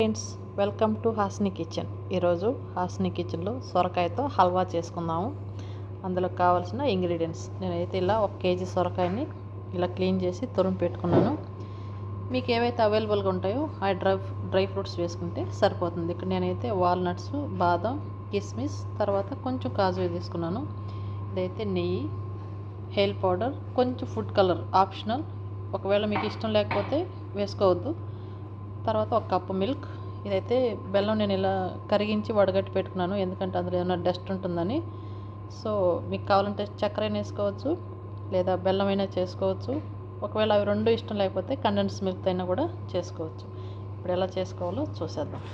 Friends welcome to Hasni kitchen ఈరోజు హాస్ని కిచెన్లో సొరకాయతో హల్వా చేసుకుందాము. అందులో కావాల్సిన ఇంగ్రీడియంట్స్ నేనైతే ఇలా ఒక కేజీ సొరకాయని ఇలా క్లీన్ చేసి తురుము పెట్టుకున్నాను. మీకు ఏవైతే అవైలబుల్గా ఉంటాయో ఆ డ్రై డ్రై ఫ్రూట్స్ వేసుకుంటే సరిపోతుంది. ఇక్కడ నేనైతే వాల్నట్స్ బాదం కిస్మిస్ తర్వాత కొంచెం కాజు తీసుకున్నాను. ఇదైతే నెయ్యి హెయిల్ పౌడర్ కొంచెం ఫుడ్ కలర్ ఆప్షనల్ ఒకవేళ మీకు ఇష్టం లేకపోతే వేసుకోవద్దు. తర్వాత ఒక కప్పు మిల్క్. ఇదైతే బెల్లం నేను ఇలా కరిగించి వడగట్టి పెట్టుకున్నాను. ఎందుకంటే అందులో ఏమైనా డస్ట్ ఉంటుందని. సో మీకు కావాలంటే చక్కెర అయినా వేసుకోవచ్చు లేదా బెల్లం అయినా చేసుకోవచ్చు. ఒకవేళ అవి రెండు ఇష్టం లేకపోతే కండెన్స్ మిల్క్ అయినా కూడా చేసుకోవచ్చు. ఇప్పుడు ఎలా చేసుకోవాలో చూసేద్దాం.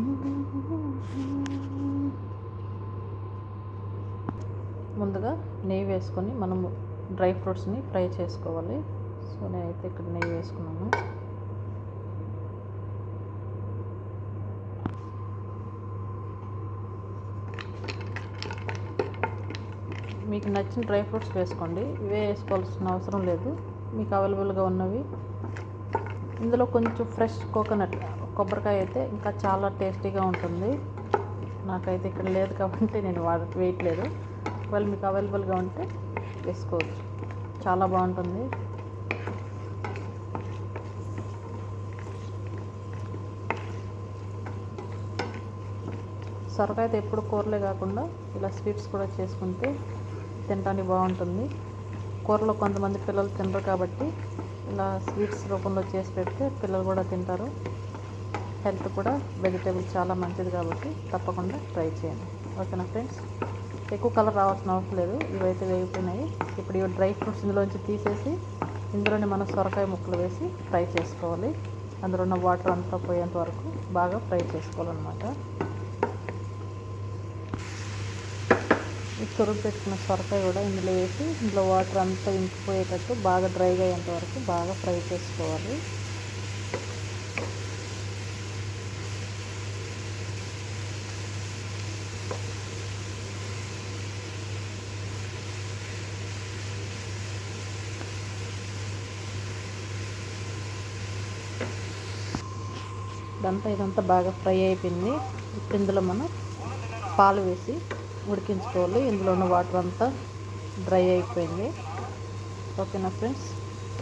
Mm-hmm. ముందుగా నెయ్యి వేసుకొని మనము డ్రై ఫ్రూట్స్ని ఫ్రై చేసుకోవాలి. సో నేనైతే ఇక్కడ నెయ్యి వేసుకున్నాను. మీకు నచ్చిన డ్రై ఫ్రూట్స్ వేసుకోండి. ఇవే వేసుకోవాల్సిన అవసరం లేదు. మీకు అవైలబుల్గా ఉన్నవి. ఇందులో కొంచెం ఫ్రెష్ కోకోనట్ కొబ్బరికాయ అయితే ఇంకా చాలా టేస్టీగా ఉంటుంది. నాకైతే ఇక్కడ లేదు కాబట్టి నేను వాడ వేయట్లేదు. ఒకవేళ మీకు అవైలబుల్గా ఉంటే వేసుకోవచ్చు. చాలా బాగుంటుంది. సొరకాయ అయితే ఎప్పుడు కూరలే కాకుండా ఇలా స్వీట్స్ కూడా చేసుకుంటే తినడానికి బాగుంటుంది. కూరలో కొంతమంది పిల్లలు తినరు కాబట్టి ఇలా స్వీట్స్ రూపంలో చేసి పెడితే పిల్లలు కూడా తింటారు. హెల్త్ కూడా వెజిటేబుల్ చాలా మంచిది కాబట్టి తప్పకుండా ట్రై చేయండి. ఓకేనా ఫ్రెండ్స్ ఎక్కువ కలర్ రావాల్సిన అవసరం లేదు. ఇవైతే వేగిపోయినాయి. ఇప్పుడు ఇవి డ్రై ఫ్రూట్స్ ఇందులోంచి తీసేసి ఇందులోనే మనం సొరకాయ ముక్కలు వేసి ఫ్రై చేసుకోవాలి. అందులో ఉన్న వాటర్ అంతా పోయేంత వరకు బాగా ఫ్రై చేసుకోవాలన్నమాట. ఈ తురుగు పెట్టుకున్న సొరకాయ కూడా ఇందులో వేసి ఇందులో వాటర్ అంతా ఇంకిపోయేటట్టు బాగా డ్రైగా అయ్యేంత వరకు బాగా ఫ్రై చేసుకోవాలి. ఇదంతా ఇదంతా బాగా ఫ్రై అయిపోయింది. ఇప్పుడు ఇందులో మనం పాలు వేసి ఉడికించుకోవాలి. ఇందులో ఉన్న వాటర్ అంతా డ్రై అయిపోయింది. ఓకేనా ఫ్రెండ్స్?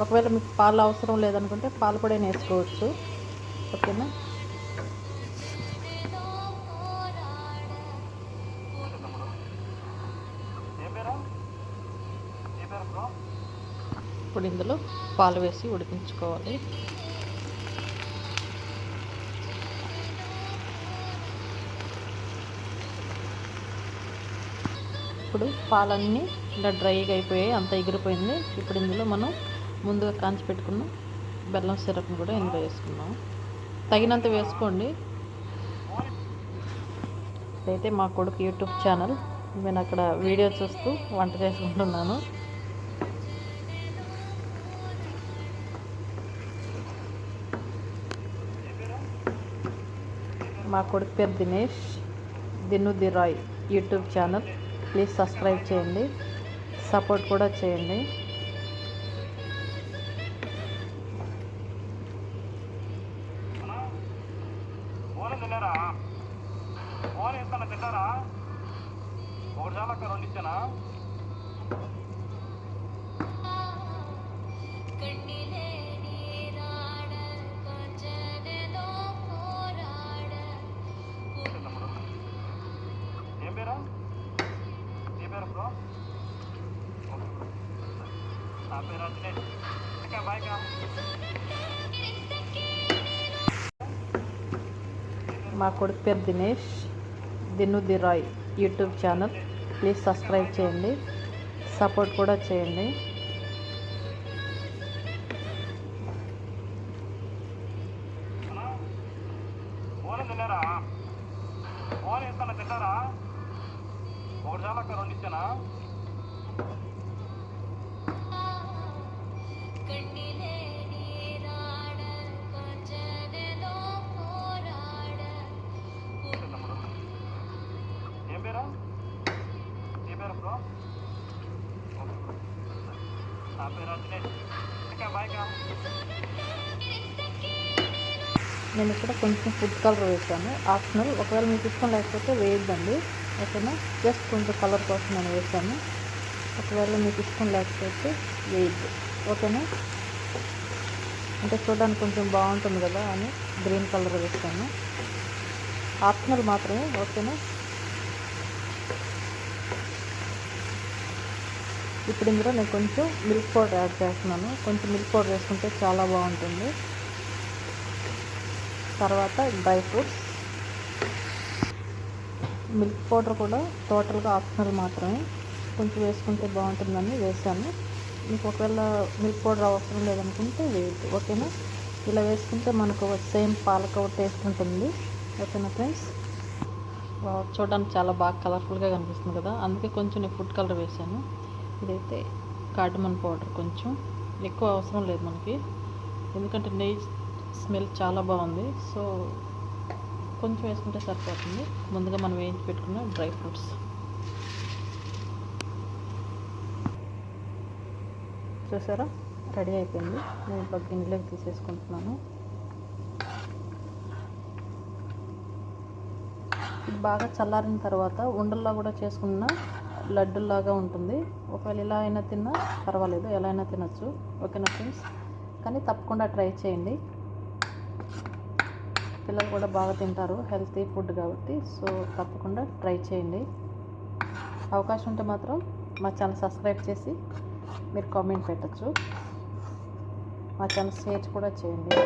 ఒకవేళ మీకు పాలు అవసరం లేదనుకుంటే పాలు కూడా వేసుకోవచ్చు ఓకేనా? ఇప్పుడు ఇందులో పాలు వేసి ఉడికించుకోవాలి. ఇప్పుడు పాలన్నీ ఇలా డ్రైగా అయిపోయాయి అంత ఎగిరిపోయింది. ఇప్పుడు ఇందులో మనం ముందుగా కాంచి పెట్టుకున్న. బెల్లం సిరప్ని కూడా ఇందులో వేసుకున్నాం. తగినంత వేసుకోండి. అయితే మా కొడుకు యూట్యూబ్ ఛానల్. నేను అక్కడ వీడియో చూస్తూ వంట చేసుకుంటున్నాను. మా కొడుకు పేరు దినేష్. దినుది Roy YouTube channel. Please subscribe చేయండి. సపోర్ట్ కూడా చేయండి. ఓన్ మా కొడుకు పేరు Dinesh. Dinu the Roy YouTube channel. Please subscribe చేయండి. సపోర్ట్ కూడా చేయండి. ఓన్ తిన్నారా ఇస్తాను తింటారా ఒకటి చాలా రెండు ఇచ్చానా నేను ఇక్కడ కొంచెం ఫుడ్ కలర్ వేసాను ఆప్షనల్ ఒకవేళ మీకు ఇష్టం లేకపోతే వేయద్దండి. ఓకేనా? జస్ట్ కొంచెం కలర్ కోసం నేను వేసాను ఒకవేళ మీకు ఇష్టం లేకపోతే వేయద్దు. ఓకేనా అంటే చూడడానికి కొంచెం బాగుంటుంది కదా అని గ్రీన్ కలర్ వేసాను ఆప్షనల్ మాత్రమే ఓకేనా? ఇప్పుడు ఇందులో నేను కొంచెం మిల్క్ పౌడర్ యాడ్ చేస్తున్నాను. కొంచెం మిల్క్ పౌడర్ వేసుకుంటే చాలా బాగుంటుంది. తర్వాత డ్రై ఫ్రూట్స్. మిల్క్ పౌడర్ కూడా టోటల్గా ఆప్షనల్ మాత్రమే. కొంచెం వేసుకుంటే బాగుంటుందని వేసాను మీకు ఒకవేళ మిల్క్ పౌడర్ అవసరం లేదనుకుంటే వేయద్దు ఓకేనా? ఇలా వేసుకుంటే మనకు సేమ్ పాలకవ టేస్ట్ ఉంటుంది. ఓకేనా ఫ్రెండ్స్ చూడడానికి చాలా బాగా కలర్ఫుల్గా కనిపిస్తుంది కదా? అందుకే కొంచెం నేను ఫుడ్ కలర్ వేసాను ఇదైతే కార్డమన్ పౌడర్ కొంచెం. ఎక్కువ అవసరం లేదు మనకి. ఎందుకంటే నెయ్యి స్మెల్ చాలా బాగుంది. సో కొంచెం వేసుకుంటే సరిపోతుంది. ముందుగా మనం వేయించి పెట్టుకున్న డ్రై ఫ్రూట్స్. చూసారా? రెడీ అయిపోయింది. నేను ఇప్పుడు గిన్నెలోకి తీసేసుకుంటున్నాను. ఇది బాగా చల్లారిన తర్వాత ఉండల్లా కూడా చేసుకున్న లడ్డుల్లాగా ఉంటుంది. ఒకవేళ ఇలా అయినా తిన్నా పర్వాలేదు. ఎలా అయినా తినొచ్చు. ఓకేనా ఫ్రెండ్స్? కానీ తప్పకుండా ట్రై చేయండి. పిల్లలు కూడా బాగా తింటారు. హెల్తీ ఫుడ్ కాబట్టి సో తప్పకుండా ట్రై చేయండి. అవకాశం ఉంటే మాత్రం మా ఛానల్ సబ్స్క్రైబ్ చేసి మీరు కామెంట్ పెట్టచ్చు. మా ఛానల్ షేర్ కూడా చేయండి.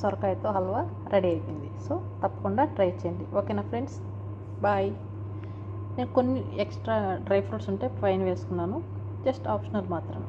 సొరకాయతో హల్వా రెడీ అయిపోయింది. సో తప్పకుండా ట్రై చేయండి. ఓకేనా ఫ్రెండ్స్ బాయ్ నేను కొన్ని ఎక్స్ట్రా డ్రై ఫ్రూట్స్ ఉంటే పైన వేసుకున్నాను. జస్ట్ ఆప్షనల్ మాత్రమే.